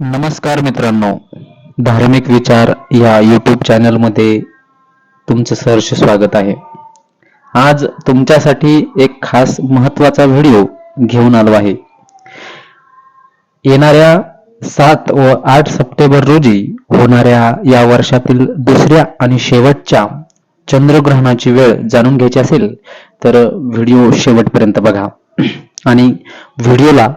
नमस्कार मित्रांनो धार्मिक विचार या यूट्यूब चॅनलमध्ये तुमचं सहर्ष स्वागत आहे. आज तुमच्यासाठी एक खास महत्त्वाचा व्हिडिओ घेऊन आलो आहे. येणाऱ्या सात व आठ सप्टेंबर रोजी होणाऱ्या या वर्षातील दुसऱ्या आणि शेवटच्या चंद्रग्रहणाची वेळ जाणून घ्यायची असेल तर व्हिडिओ शेवटपर्यंत बघा. आणि व्हिडिओला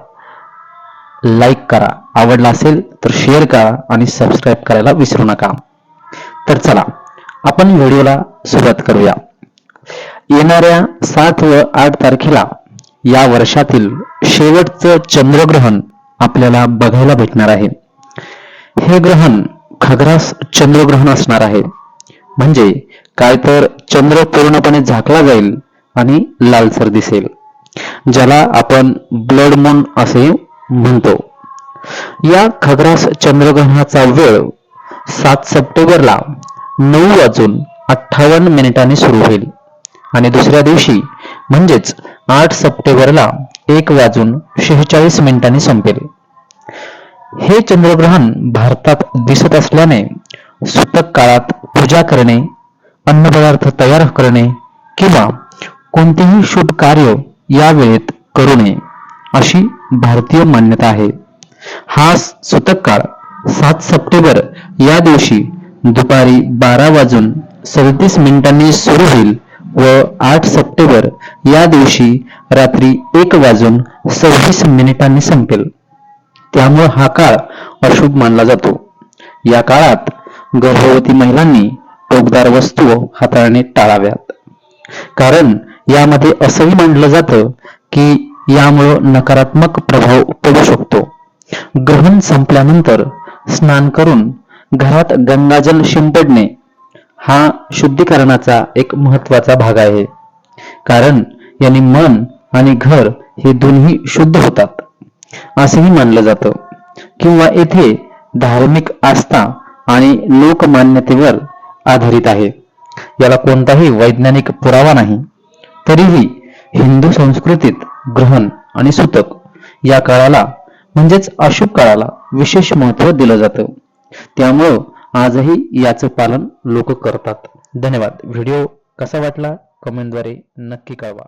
लाईक करा. आवडला असेल तर शेअर करा आणि सबस्क्राईब करायला विसरू नका. तर चला आपण व्हिडिओला सुरुवात करूया. येणाऱ्या सात व आठ तारखेला या वर्षातील शेवटचं चंद्रग्रहण आपल्याला बघायला भेटणार आहे. हे ग्रहण खग्रास चंद्रग्रहण असणार आहे. म्हणजे काय तर चंद्र पूर्णपणे झाकला जाईल आणि लालसर दिसेल. ज्याला आपण ब्लड मून असे म्हणतो. या खग्रास चंद्रग्रहणाचा वेळ सात सप्टेंबरला नऊ वाजून अठ्ठावन्न मिनिटांनी सुरू होईल. आणि दुसऱ्या दिवशी म्हणजेच आठ सप्टेंबरला एक वाजून शेहेचाळीस मिनिटांनी संपेल. हे चंद्रग्रहण भारतात दिसत असल्याने सुतक काळात पूजा करणे अन्नपदार्थ तयार करणे किंवा कोणतेही शुभ कार्य या वेळेत करू नये अशी भारतीय मान्यता आहे. हा सुतक काळ सात सप्टेंबर या दिवशी दुपारी बारा वाजून सदतीस मिनिटांनी सुरू होईल व आठ सप्टेंबर या दिवशी रात्री एक वाजून सव्वीस मिनिटांनी संपेल. त्यामुळे हा काळ अशुभ मानला जातो. या काळात गर्भवती महिलांनी टोकदार वस्तू हाताळणे टाळाव्यात. कारण यामध्ये असंही मानलं जातं की यामुळं नकारात्मक प्रभाव पडू शकतो. ग्रहण संपल्यानंतर स्नान करून घरात गंगाजल शिंपडणे हा शुद्धीकरणाचा एक महत्त्वाचा भाग आहे. कारण याने मन आणि घर हे दोन्ही शुद्ध होतात. असेही मानलं जातं. किंवा येथे धार्मिक आस्था आणि लोकमान्यतेवर आधारित आहे. याला कोणताही वैज्ञानिक पुरावा नाही. तरीही हिंदू संस्कृतीत ग्रहण आणि सुतक या काळाला म्हणजेच अशुभ काळाला विशेष महत्त्व दिलं जातं. त्यामुळं आजही याचं पालन लोक करतात. धन्यवाद. व्हिडिओ कसा वाटला? कमेंटद्वारे नक्की कळवा.